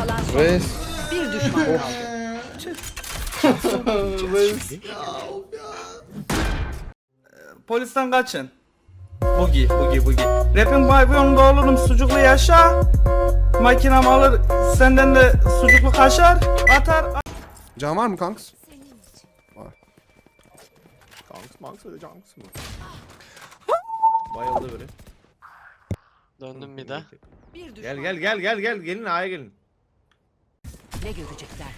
kalan son. Reis. Bir düşman kaldı. Reis. Polisten kaçın. Bugi, bugi, bugi. Rapin pavyonunda olurum sucuklu yaşa. Makinem alır senden de sucuklu kaşar. Atar. Can var mı kanks? Kanks manks öyle canks mı? Bayıldı biri. Döndüm bir de. Bir düşman. Gel gel gel gel gel gelin A'ya gelin. Ne görecekler?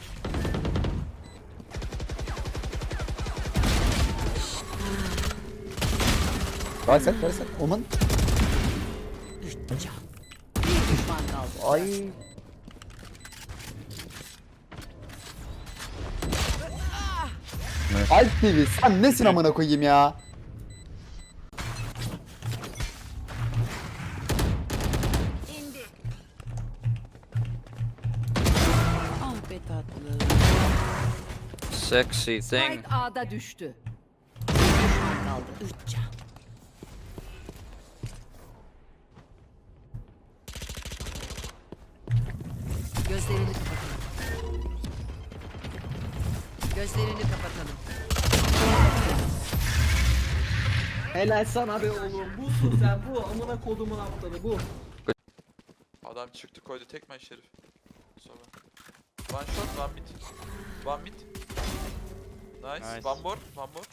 Var sen, var sen. Oman. Üç can. Bir düşman kaldı. Ay. Alp TV sen nesin amına koyayım ya? Sexy thing. Spike A'da düştü. Bir düşman kaldı. Üç can. Gözlerini kapatalım. Gözlerini kapatalım. Helal sana be oğlum. Busun sen bu. Amına kodumun aptalı bu. Adam çıktı koydu tekmen şerif. Sonra. One shot, one mid. One mid. Nice. Nice. One more, one more.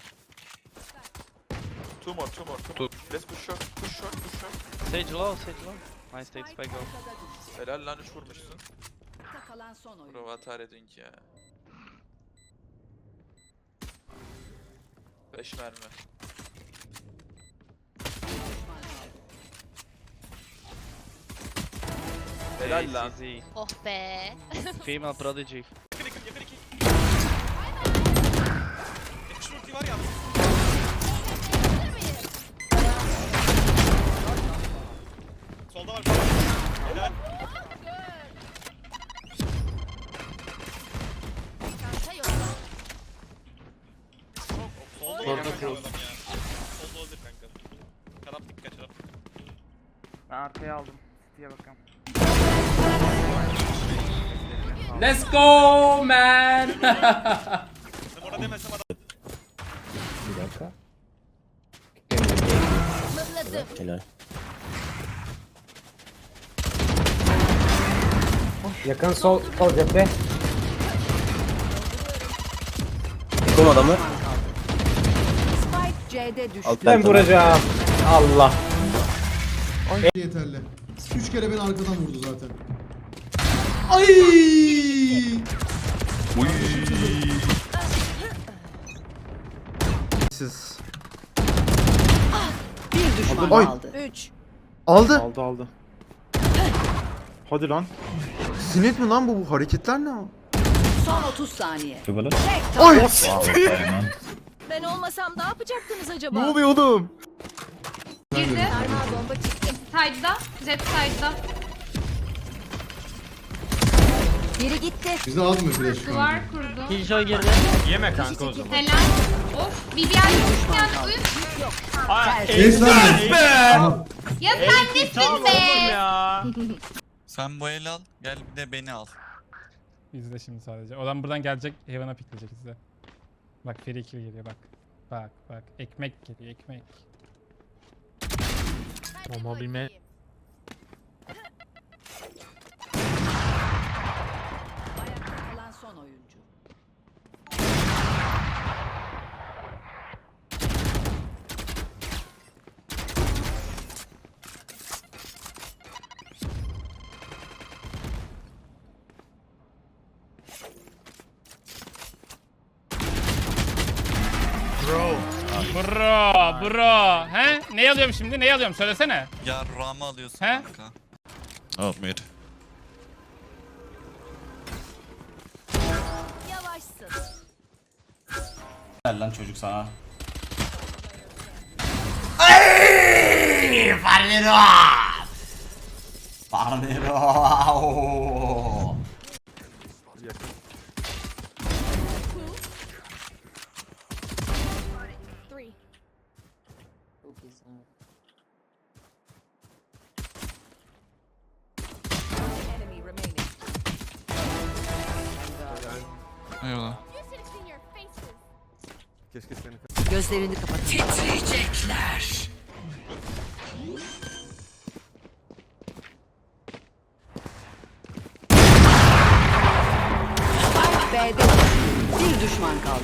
Two more, two more, two more. Let's push short, push short, push short. Sage low, Sage low. Nice take spike go. Helal lan 3 vurmuşsun. Ayakta kalan son oyun. Bro atar edin ki ya. 5 mermi. Helal Ace, lan. easy. Oh be. Female prodigy. Çanta yok. Ben arkaya aldım. City'ye bakalım. Let's go man. Bir dakika. Helal. Yakın sol sol cephe. Kum adamı. Spike C'de düştü. Ben vuracağım. Allah. yeterli. Üç kere beni arkadan vurdu zaten. Ay! Siz. Bir düşman Oy. kaldı. Üç. Aldı. Aldı aldı. Hadi lan. Sinet mi lan bu? Bu hareketler ne? Son 30 saniye. Ay! Ben olmasam ne yapacaktınız acaba? Ne oluyor oğlum? Girdi. Bomba çıktı. Side'da. Jet side'da. Biri gitti. Bize atmıyor flash şu an. Duvar kurdu. Killjoy girdi. Yeme kanka o zaman. Helal. Of. BBR yani uyum. Kes lan beni. Ya sen nesin be? ya. Sen bu eli al, gel bir de beni al. İzle şimdi sadece. Adam buradan gelecek. Heaven'a pikleyecek izle. Bak free kill geliyor bak. Bak bak. Ekmek geliyor ekmek. Ama bilme. Ayakta kalan son oyuncu. Bro bro. He? Ne alıyorum şimdi? Ne alıyorum? Söylesene. Ya Ram'ı alıyorsun He? kanka. Oh mid. Yavaşsın. Ver lan çocuk sana. Farnero. Farnero. Keşke seni Gözlerini kapatın. Titriyecekler. B'de bir düşman kaldı.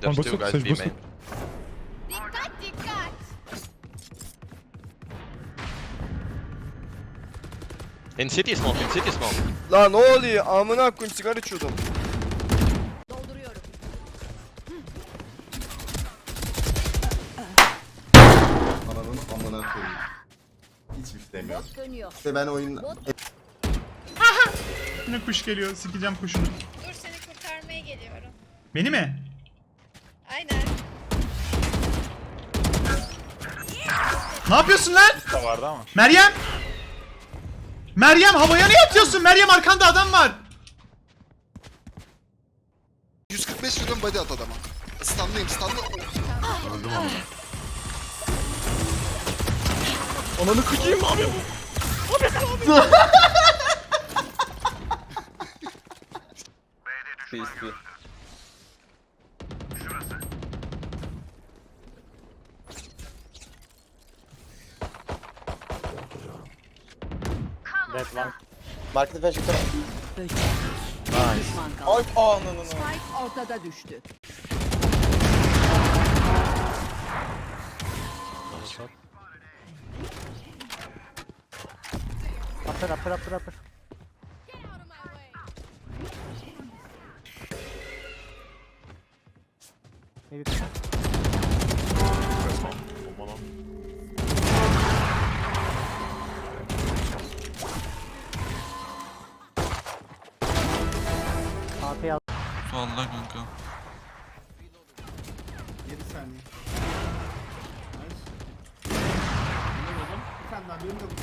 There's two guys B main. In city smoke, in city smoke. Lan ne oluyor? Amına koyayım sigara içiyordum. Dolduruyorum. Ananın amına koyayım. Hiçbir şey demiyorum. Bot dönüyor. İşte ben oyun... Yine kuş geliyor. Sikeceğim kuşunu. Dur seni kurtarmaya geliyorum. Beni mi? Aynen. Ne yapıyorsun lan? Meryem! Meryem havaya niye atıyorsun? Meryem arkanda adam var. 145 milyon body at adama. Stunlayayım stunla. Ananı kıcıyım abi. Market flash yukarı. Bir düşman kaldı. Ay ananı. Spike ortada düştü. Upper upper upper upper. Vallahi tane daha benim de bu.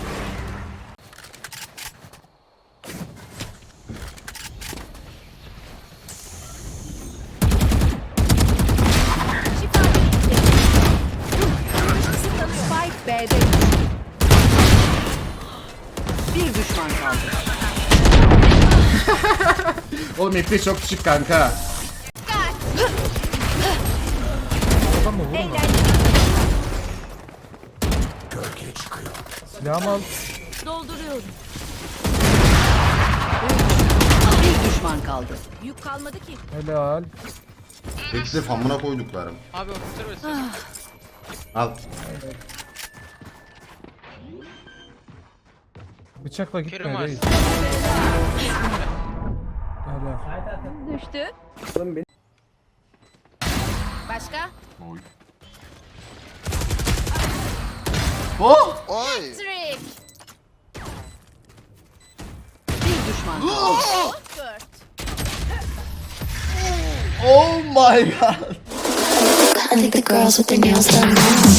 Spike B'de düştü. Bir düşman kaldı. Oğlum FPS çok küçük kanka. Dolduruyorum. Bir düşman kaldı. Yük kalmadı ki. Bekle famına koyduklarım. Abi operatör ve ses. Al. Bıçakla Kerim var. Düştü. Başka? Oy. Trick. Bir düşman kaldı. Dört. Oh my god. I think the girls with their nails done now.